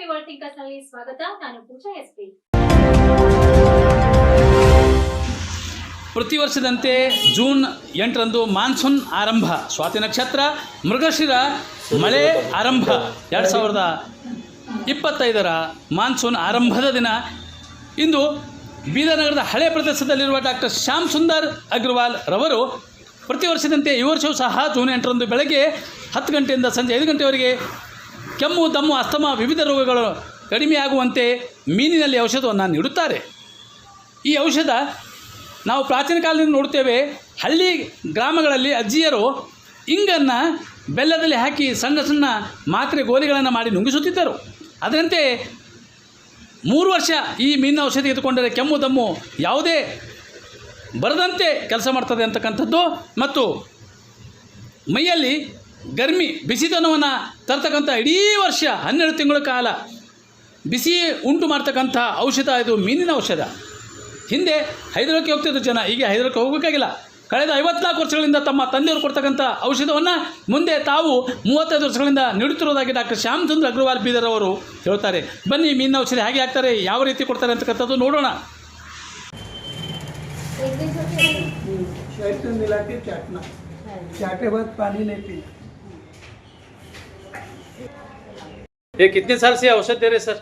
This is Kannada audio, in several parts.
ಸ್ವಾಗತ. ನಾನು ಪೂಜಾ ಎಸ್ಪಿ. ಪ್ರತಿ ವರ್ಷದಂತೆ ಜೂನ್ ಎಂಟರಂದು ಮಾನ್ಸೂನ್ ಆರಂಭ. ಸ್ವಾತಿ ನಕ್ಷತ್ರ, ಮೃಗಶಿರ, ಮಳೆ ಆರಂಭ. ಎರಡು ಸಾವಿರದ ಇಪ್ಪತ್ತೈದರ ಮಾನ್ಸೂನ್ ಆರಂಭದ ದಿನ. ಇಂದು ಬೀದರ್ ನಗರದ ಹಳೆ ಪ್ರದೇಶದಲ್ಲಿರುವ ಡಾಕ್ಟರ್ ಶ್ಯಾಮ್ ಸುಂದರ್ ಅಗ್ರವಾಲ್ ರವರು ಪ್ರತಿ ವರ್ಷದಂತೆ ಈ ವರ್ಷವೂ ಸಹ ಜೂನ್ ಎಂಟರಂದು ಬೆಳಗ್ಗೆ ಹತ್ತು ಗಂಟೆಯಿಂದ ಸಂಜೆ ಐದು ಗಂಟೆವರೆಗೆ ಕೆಮ್ಮು, ದಮ್ಮು, ಅಸ್ತಮ, ವಿವಿಧ ರೋಗಗಳು ಕಡಿಮೆಯಾಗುವಂತೆ ಮೀನಿನಲ್ಲಿ ಔಷಧವನ್ನು ನೀಡುತ್ತಾರೆ. ಈ ಔಷಧ ನಾವು ಪ್ರಾಚೀನ ಕಾಲದಿಂದ ನೋಡ್ತೇವೆ ಹಳ್ಳಿ ಗ್ರಾಮಗಳಲ್ಲಿ ಅಜ್ಜಿಯರು ಇಂಗನ್ನು ಬೆಲ್ಲದಲ್ಲಿ ಹಾಕಿ ಸಣ್ಣ ಸಣ್ಣ ಮಾತ್ರೆ ಗೋಲಿಗಳನ್ನು ಮಾಡಿ ನುಂಗಿಸುತ್ತಿದ್ದರು. ಅದರಂತೆ ಮೂರು ವರ್ಷ ಈ ಮೀನಿನ ಔಷಧಿ ತೆಗೆದುಕೊಂಡರೆ ಕೆಮ್ಮು, ದಮ್ಮು ಯಾವುದೇ ಬರದಂತೆ ಕೆಲಸ ಮಾಡ್ತದೆ ಅಂತಕ್ಕಂಥದ್ದು. ಮತ್ತು ಮೈಯಲ್ಲಿ ಗರ್ಮಿ ಬಿಸಿತನವನ್ನು ತರ್ತಕ್ಕಂಥ ಇಡೀ ವರ್ಷ ಹನ್ನೆರಡು ತಿಂಗಳ ಕಾಲ ಬಿಸಿ ಉಂಟು ಮಾಡ್ತಕ್ಕಂಥ ಔಷಧ ಇದು ಮೀನಿನ ಔಷಧ ಹಿಂದೆ ಹೈದರಾಬಾದ್ಗೆ ಹೋಗ್ತಿದ್ರು ಜನ ಈಗ ಹೈದರಾಬಾದ್ಗೆ ಹೋಗಬೇಕಾಗಿಲ್ಲ ಕಳೆದ ಐವತ್ನಾಲ್ಕು ವರ್ಷಗಳಿಂದ ತಮ್ಮ ತಂದೆಯವರು ಕೊಡ್ತಕ್ಕಂಥ ಔಷಧವನ್ನು ಮುಂದೆ ತಾವು ಮೂವತ್ತೈದು ವರ್ಷಗಳಿಂದ ನೀಡುತ್ತಿರುವುದಾಗಿ ಡಾಕ್ಟರ್ ಶ್ಯಾಮಚಂದ್ರ ಅಗ್ರವಾಲ್ ಬೀದರ್ ಅವರು ಹೇಳ್ತಾರೆ ಬನ್ನಿ ಮೀನಿನ ಔಷಧಿ ಹೇಗೆ ಹಾಕ್ತಾರೆ ಯಾವ ರೀತಿ ಕೊಡ್ತಾರೆ ಅಂತಕ್ಕಂಥದ್ದು ನೋಡೋಣ शहद में मिला के चाटना चाटे बाद पानी नहीं पीना ये कितने साल से औषध दे रहे सर?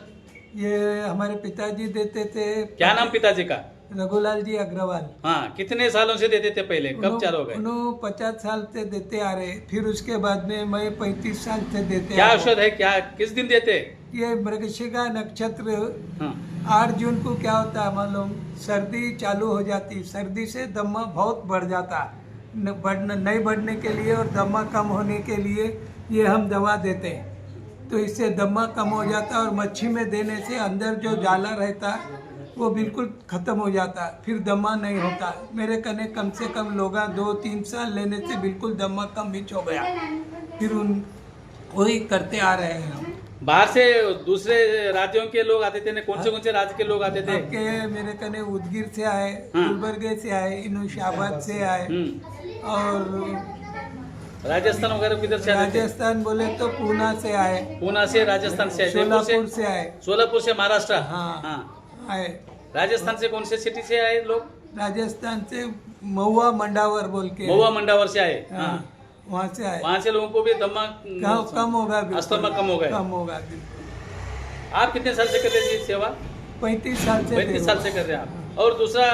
ये हमारे पिताजी देते थे। क्या नाम पिताजी का? रघुलाल जी अग्रवाल। हाँ कितने सालों से देते थे पहले? कब चालू हो गए? पचास साल से देते आ रहे। फिर उसके बाद में मैं पैंतीस साल से देते क्या औषध है? क्या किस दिन देते? ये मृगशिका नक्षत्र। हाँ। आठ जून को क्या होता है मालूम? सर्दी चालू हो जाती। सर्दी से दमा बहुत बढ़ जाता। न बढ़ने नहीं बढ़ने के लिए और दमा कम होने के लिए ये हम दवा देते हैं। तो इससे दमा कम हो जाता है और मच्छी में देने से अंदर जो जाला रहता है वो बिल्कुल ख़त्म हो जाता है फिर दमा नहीं होता। मेरे कने कम से कम लोग दो तीन साल लेने से बिल्कुल दमा कम मिच हो गया। फिर उन वही करते आ रहे हैं हम। बाहर से दूसरे राज्यों के लोग आते थे ना? कौन से कौन से राज्य के लोग आते थे? आपके मेरे कने उदगिर से आए हाँ। गुलबर्गे से आए इनुशाबाद से आए। हम्म, और राजस्थान वगैरह किधर से आते थे राजस्थान बोले तो पूना से आए पूना से राजस्थान से जयपुर से सोलापुर से आए सोलापुर से महाराष्ट्र? हाँ। आए राजस्थान से कौन से सिटी से आए लोग राजस्थान से महुआ मंडावर बोल के महुआ मंडावर से आए हाँ. हाँ. वहाँ से आए वहाँ से लोगों को भी दमा कम कम होगा बिल्कुल। अस्थमा कम हो गए कम होगा बिल्कुल आप कितने साल से कर रहे हैं सेवा? पैंतीस साल से पैंतीस साल से कर रहे हैं आप। और दूसरा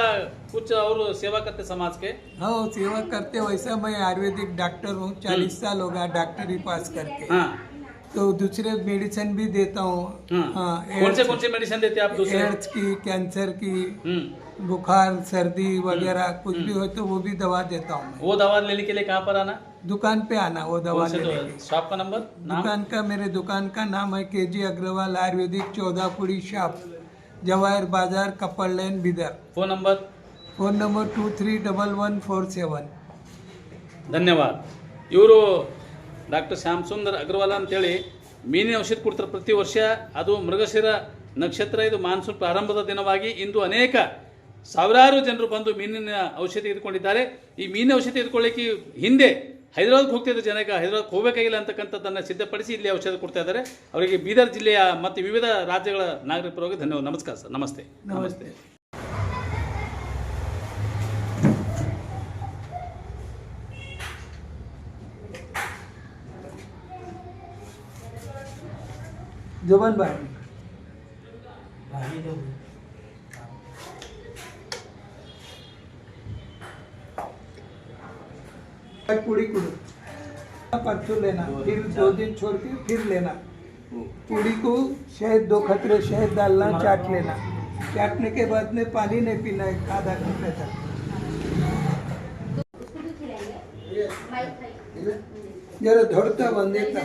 कुछ और सेवा करते समाज के? हाँ सेवा करते वैसा मैं आयुर्वेदिक डॉक्टर हूँ चालीस साल हो गया डॉक्टरी पास करके। हाँ। तो दूसरे मेडिसिन भी देता हूँ। हाँ। कौन से कौन से मेडिसिन देते हैं आप दूसरे? एड्स की कैंसर की हम्म। बुखार सर्दी वगैरह कुछ भी हो तो वो भी दवा देता हूँ वो दवा लेने के लिए कहाँ पर आना? दुकान पे आना वो दवा लेने के शॉप का नंबर? दुकान का मेरे दुकान का नाम है K G Agrawal Ayurvedic Chaudapuri shop Jawahar Bazaar Kapad lane Bidar. Phone number? Phone number two three double one four seven. ಧನ್ಯವಾದ. ಇವರು ಡಾಕ್ಟರ್ ಶ್ಯಾಮ್ ಸುಂದರ್ ಅಗರ್ವಾಲ ಅಂತೇಳಿ ಮೀನಿನ ಔಷಧಿ ಕೊಡ್ತಾರೆ ಪ್ರತಿ ವರ್ಷ. ಅದು ಮೃಗಶಿರ ನಕ್ಷತ್ರ ಇದು ಮಾನ್ಸೂನ್ ಪ್ರಾರಂಭದ ದಿನವಾಗಿ ಇಂದು ಅನೇಕ ಸಾವಿರಾರು ಜನರು ಬಂದು ಮೀನಿನ ಔಷಧಿ ಇಟ್ಕೊಂಡಿದ್ದಾರೆ ಈ ಮೀನಿನ ಔಷಧಿ ಇಟ್ಕೊಳ್ಳಿಕ್ಕೆ ಹಿಂದೆ ಹೈದರಾಬಾದ್ಗೆ ಹೋಗ್ತಿದ್ದ ಜನಕ್ಕೆ ಹೈದರಾಬಾದ್ ಹೋಗಬೇಕಾಗಿಲ್ಲ ಅಂತಕ್ಕಂಥದ್ದನ್ನು ಸಿದ್ಧಪಡಿಸಿ ಇಲ್ಲಿ ಔಷಧಿ ಕೊಡ್ತಾ ಇದ್ದಾರೆ. ಅವರಿಗೆ ಬೀದರ್ ಜಿಲ್ಲೆಯ ಮತ್ತು ವಿವಿಧ ರಾಜ್ಯಗಳ ನಾಗರಿಕರಿಗೆ ಧನ್ಯವಾದ. ನಮಸ್ಕಾರ ಸರ್. ನಮಸ್ತೆ. ನಮಸ್ತೆ. जुबन भाई। पूड़ी कुड़ू परसों लेना फिर दो दिन छोड़ के फिर लेना पूड़ी को शहद दो खतरे, शहद डालना चाट लेना चाटने के बाद में पानी नहीं पीना है आधा घंटे तक जरा धोड़ता बंदे का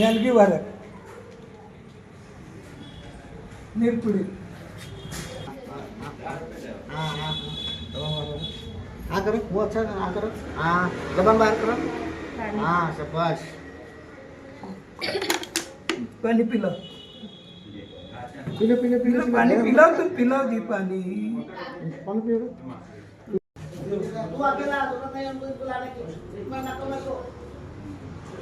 యాలకి వర నేర్పుడి हाँ करो वो अच्छा हाँ करो. हाँ जबान बाहर पाणी. हाँ शाबाश पानी पिलाओ पिलो पिलो पिलो पानी पिलाओ तुम पिलाओ दी तू अकेला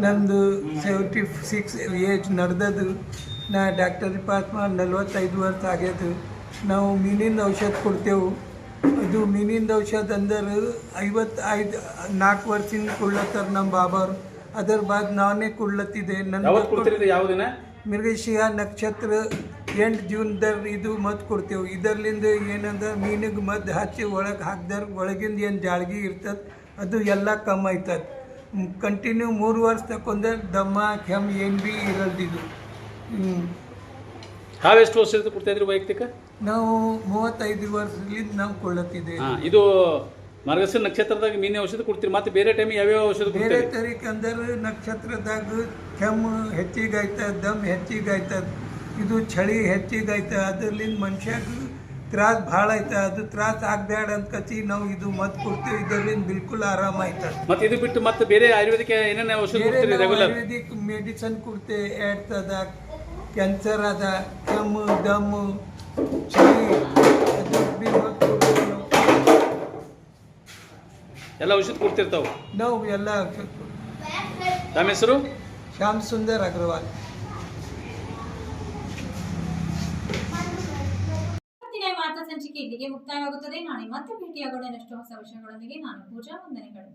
ನಂದು ಸೆವೆಂಟಿ ಸಿಕ್ಸ್ ಏಜ್ ನಡೆದದು ನಾ ಡಾಕ್ಟರ್ ಪಾಸ್ ಮಾಡಿ ನಲ್ವತ್ತೈದು ವರ್ಷ ಆಗ್ಯದು ನಾವು ಮೀನಿಂದ ಔಷಧ ಕೊಡ್ತೇವೆ. ಅದು ಮೀನಿಂದ ಔಷಧ ಅಂದ್ರೆ ಐವತ್ತೈದು ನಾಲ್ಕು ವರ್ಷದಿಂದ ಕೊಡ್ಲತ್ತಾರ ನಮ್ಮ ಬಾಬಾರು. ಅದರ ಬಾದ್ ನಾನೇ ಕೊಡ್ಲತ್ತಿದೆ ನನ್ನ ಇದು ಮಿರ್ಗಶಿಯ ನಕ್ಷತ್ರ ಎಂಟು ಜೂನ್ದರ್ ಇದು ಮದ್ದು ಕೊಡ್ತೇವೆ. ಇದರ್ಲಿಂದ ಏನಂದ್ರೆ ಮೀನಿಗೆ ಮದ್ದು ಹಚ್ಚಿ ಒಳಗೆ ಹಾಕ್ದಾರ ಒಳಗಿಂದ ಏನು ಜಾಳ್ಗಿ ಇರ್ತದೆ ಅದು ಎಲ್ಲ ಕಮ್ಮಿ ಆಯ್ತದೆ ಕಂಟಿನ್ಯೂ ಮೂರು ವರ್ಷ ತಕೊಂಡ್ರೆ ದಮ್ಮ ಕೆಮ್ಮ ಏನು ಭೀ ಇರಲ್ದಿದ್ದು ಹಾವೆಷ್ಟು ತಾವು ಎಷ್ಟು ವರ್ಷದಿಂದ ಕೊಡ್ತಾ ಇದ್ರಿ ವೈಯಕ್ತಿಕ? ನಾವು ಮೂವತ್ತೈದು ವರ್ಷದಿಂದ ನಾವು ಕೊಳ್ಳತ್ತಿದ್ದೇವೆ. ಹಾಂ ಇದು ಮಾರ್ಗಶಿರ ನಕ್ಷತ್ರದಾಗ ಮೀನಿನ ಔಷಧ ಕೊಡ್ತೀರಿ ಮತ್ತೆ ಬೇರೆ ಟೈಮ್ ಯಾವ್ಯಾವ ಔಷಧ ಬೇರೆ ಕೊಡ್ತೀರಿ ತರೀಕ್ ಅಂದರೆ ನಕ್ಷತ್ರದಾಗ ಕೆಮ್ಮು ಹೆಚ್ಚಿಗಾಯ್ತದ ದಮ್ ಹೆಚ್ಚಿಗಾಯ್ತದ ಇದು ಚಳಿ ಹೆಚ್ಚಿಗೆ ಆಯ್ತದ ಅದರಿಂದ ಮನುಷ್ಯಾಗ ತ್ರಾಸ ಭಾಳ ಐತೆ ಅದು ತ್ರಾಸ ಆಗ್ಬೇಡ ಅಂತ ಕಚ್ಚಿ ನಾವು ಇದು ಮದ್ದು ಕೊಡ್ತೀವಿ ಇದರಿಂದ ಬಿಲ್ಕುಲ್ ಆರಾಮ ಆಯ್ತದ ಮತ್ತೆ ಇದು ಬಿಟ್ಟು ಮತ್ತೆ ಬೇರೆ ಆಯುರ್ವೇದಿಕ ಏನೇನು ಔಷಧ ಬೇರೆ ಕೊಡ್ತೀರಿ ನಾವು ರೆಗ್ಯುಲರ್ ಆಯುರ್ವೇದಿಕ್ ಮೆಡಿಸನ್ ಕೊಡ್ತೇವೆ ಏಡ್ತದ ಕ್ಯಾನ್ಸರ್ ಅದ ಕೆಮ್ಮು ದಮ್ಮು ಚಳಿ ಅದಕ್ಕೆ ಬಿ ಮದ್ದು ಕೊಡ್ತೇವೆ ನಾವು. ಎಲ್ಲ ಔಷಧ ಕೊಡ್ತಿರ್ತಾವೆ? ನಾವು ಎಲ್ಲ. ತಮ್ಮ ಹೆಸರು? ಶ್ಯಾಮ್ ಸುಂದರ್ ಅಗ್ರವಾಲ್. ಇಲ್ಲಿಗೆ ಮುಕ್ತಾಯವಾಗುತ್ತದೆ. ನಾಳೆ ಮತ್ತೆ ಭೇಟಿಯಾಗೋಣ. ಇನ್ನಷ್ಟು ಹೊಸ ವಿಷಯಗಳೊಂದಿಗೆ ನಾನು ಪೂಜಾ ವಂದನೆಗಳು.